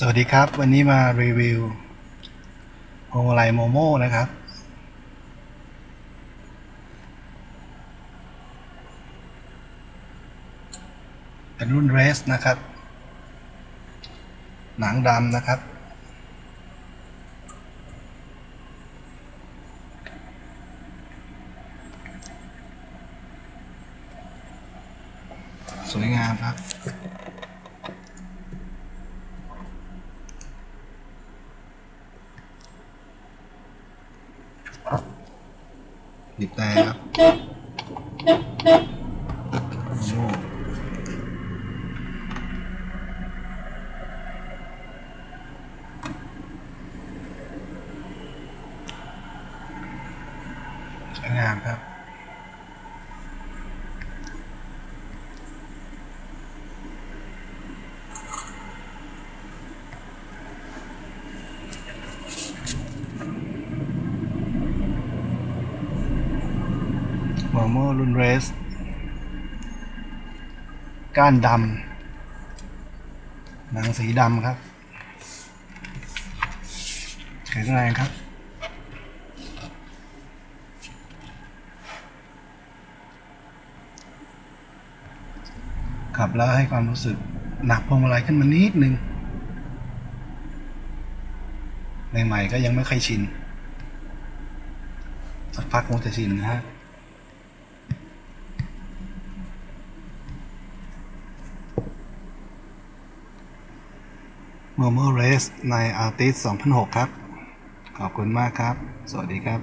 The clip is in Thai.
สวัสดีครับ วันนี้มารีวิวพวงมาลัยโมโม่นะครับ เป็นรุ่นเรสนะครับ หนังดำนะครับ สวยงามครับ บีบแต่ครับสวยงามครับ มอโม่รุ่นเรส ก้านดำหนังสีดำครับแข็งแรงครับ ขับแล้วให้ความรู้สึกหนักพวงมาลัยขึ้นมานิดนึงใหม่ๆก็ยังไม่ค่อยชินสักพักคงจะชินนะฮะ โมโมเรสใน Artist 2006 ครับ ขอบคุณมากครับ สวัสดีครับ